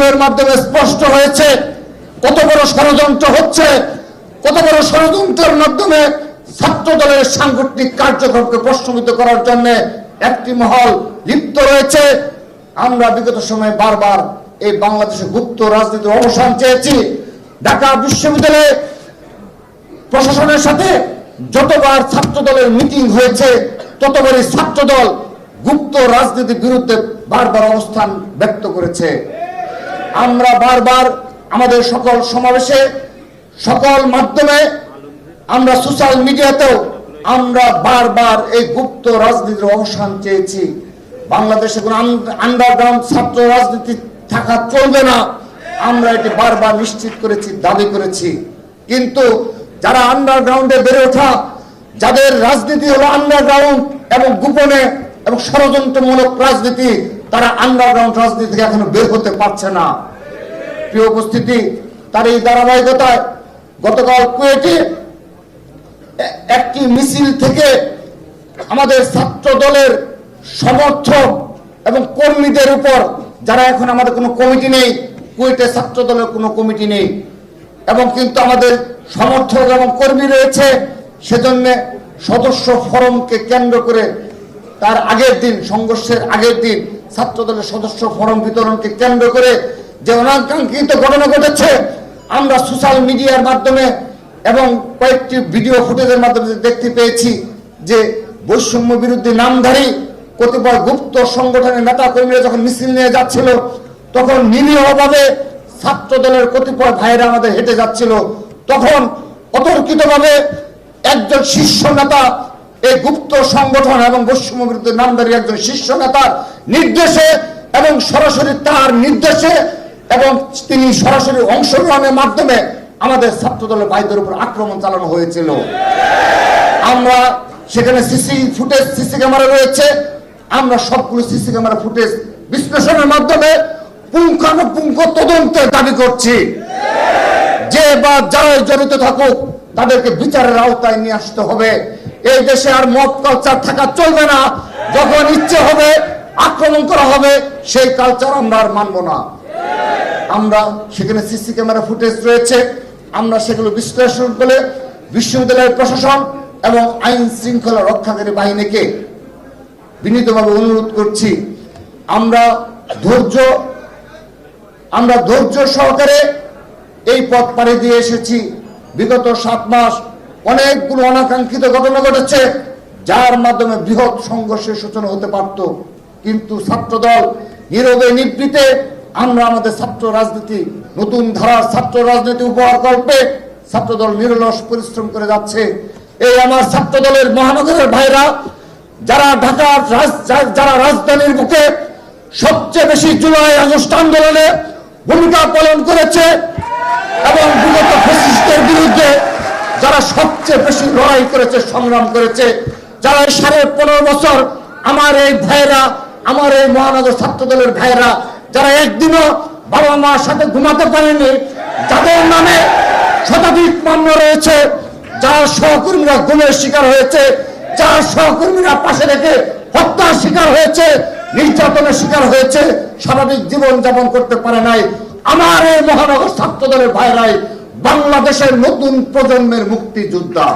ভিডিওর মাধ্যমে স্পষ্ট হয়েছে, কত বড় ষড়যন্ত্র হচ্ছে, কত বড় ষড়যন্ত্রের মাধ্যমে ছাত্র দলের সাংগঠনিক কার্যক্রমকে প্রশ্নবিদ্ধ করার জন্য একটি মহল লিপ্ত রয়েছে। আমরা বিগত সময়ে বারবার এই বাংলাদেশে গুপ্ত রাজনীতির অবসান চেয়েছি। ঢাকা বিশ্ববিদ্যালয়ে প্রশাসনের সাথে যতবার ছাত্র দলের মিটিং হয়েছে, ততবারই ছাত্র দল গুপ্ত রাজনীতির বিরুদ্ধে বারবার অবস্থান ব্যক্ত করেছে। আমরা বারবার আমাদের সকল সমাবেশে, সকল মাধ্যমে আমরা সোশ্যাল মিডিয়াতেও আমরা বারবার এই গুপ্ত রাজনীতির অবসান চেয়েছি। বাংলাদেশে কোনো আন্ডারগ্রাউন্ড ছাত্র রাজনীতি থাকা চলবে না। আমরা এটি বারবার নিশ্চিত করেছি, দাবি করেছি। কিন্তু যারা আন্ডারগ্রাউন্ডে বেড়ে ওঠা, যাদের রাজনীতি হলো আন্ডারগ্রাউন্ড এবং গোপনে এবং ষড়যন্ত্রমূলক রাজনীতি তারা আন্ডারগ্রাউন্ড রাজনীতি থেকে এখনও বের হতে পারছে না। প্রিয় উপস্থিতি, তার এই ধারাবাহিকতায় গতকাল কুয়েটে একটি মিছিল থেকে আমাদের ছাত্র দলের সমর্থক এবং কর্মীদের উপর, যারা এখন আমাদের কোনো কমিটি নেই, কুয়েটে ছাত্র দলের কোনো কমিটি নেই, এবং কিন্তু আমাদের সমর্থক এবং কর্মী রয়েছে, সেজন্য সদস্য ফরমকে কেন্দ্র করে তার আগের দিন, সংঘর্ষের আগের দিন ছাত্র দলের সদস্য ফরম বিতরণকে কেন্দ্র করে যে অনাকাঙ্ক্ষিত ঘটনা ঘটেছে, আমরা সোশ্যাল মিডিয়ার মাধ্যমে এবং কয়েকটি ভিডিও ফুটেজের মাধ্যমে দেখতে পেয়েছি যে বৈষম্য বিরুদ্ধে নামধারী কতিপয় গুপ্ত সংগঠনের নেতা কর্মীরা যখন মিছিল নিয়ে যাচ্ছিল, তখন নিরীহভাবে ছাত্র দলের কতিপয় ভাইরা আমাদের হেঁটে যাচ্ছিল। তখন অতর্কিতভাবে একজন শীর্ষ নেতা এই গুপ্ত সংগঠন এবং বৈষম্য বিরুদ্ধে নামধারী একজন শীর্ষ নেতার নির্দেশে এবং সরাসরি তার নির্দেশে এবং তিনি সরাসরি অংশগ্রহণের মাধ্যমে আমাদের ছাত্র দলের ভাইদের উপর আক্রমণ চালানো হয়েছিল। আমরা সেখানে সিসি ফুটেজ, সিসি ক্যামেরা রয়েছে। আমরা সবগুলো সিসি ক্যামেরা ফুটেজ বিশ্লেষণের মাধ্যমে পুঙ্খানুপুঙ্খ তদন্তের দাবি করছি। যে বা যারা জড়িত থাকুক, তাদেরকে বিচারের আওতায় নিয়ে আসতে হবে। এই দেশে আর মদ কালচার থাকা চলবে না। যখন ইচ্ছে হবে, আক্রমণ করা হবে, সেই কালচার আমরা আর মানব না। আমরা সেখানে সিসি ক্যামেরা ফুটেজ রয়েছে। আমরা সেগুলো বিশ্লেষণ করে বিশ্ববিদ্যালয়ের প্রশাসন এবং আইন শৃঙ্খলা রক্ষাকারী বাহিনীকে বিনীতভাবে অনুরোধ করছি। আমরা ধৈর্য আমরা ধৈর্য সহকারে এই পথ পাড়ি দিয়ে এসেছি। বিগত সাত মাস অনেকগুলো অনাকাঙ্ক্ষিত ঘটনা ঘটেছে, যার মাধ্যমে বৃহৎ সংঘর্ষের সূচনা হতে পারত। কিন্তু ছাত্রদল নীরবে নিবৃতে, আমরা আমাদের ছাত্র রাজনীতি, নতুন ধারার ছাত্র রাজনীতি উপহার কল্পে ছাত্রদল নিরলস পরিশ্রম করে যাচ্ছে। এই আমার ছাত্রদলের মহানগরের ভাইরা, যারা ঢাকার যারা রাজধানীর বুকে সবচেয়ে বেশি জুলাই আগস্ট আন্দোলনে ভূমিকা পালন করেছে এবং বিগত যারা সবচেয়ে বেশি লড়াই করেছে, সংগ্রাম করেছে। যারা এই সাড়ে পনেরো বছর আমার এই ভাইরা, আমার এই মহানগর ছাত্র দলের ভাইরা, যারা একদিনও বাবা মার সাথে ঘুমাতে পারেনি, যাদের নামে শতাধিক মামলা রয়েছে, যার সহকর্মীরা গুমের শিকার হয়েছে, যার সহকর্মীরা পাশে রেখে হত্যার শিকার হয়েছে, নির্যাতনের শিকার হয়েছে, স্বাভাবিক জীবন যাপন করতে পারে নাই। আমার এই মহানগর ছাত্র দলের ভাইরাই বাংলাদেশের নতুন প্রজন্মের মুক্তিযোদ্ধা।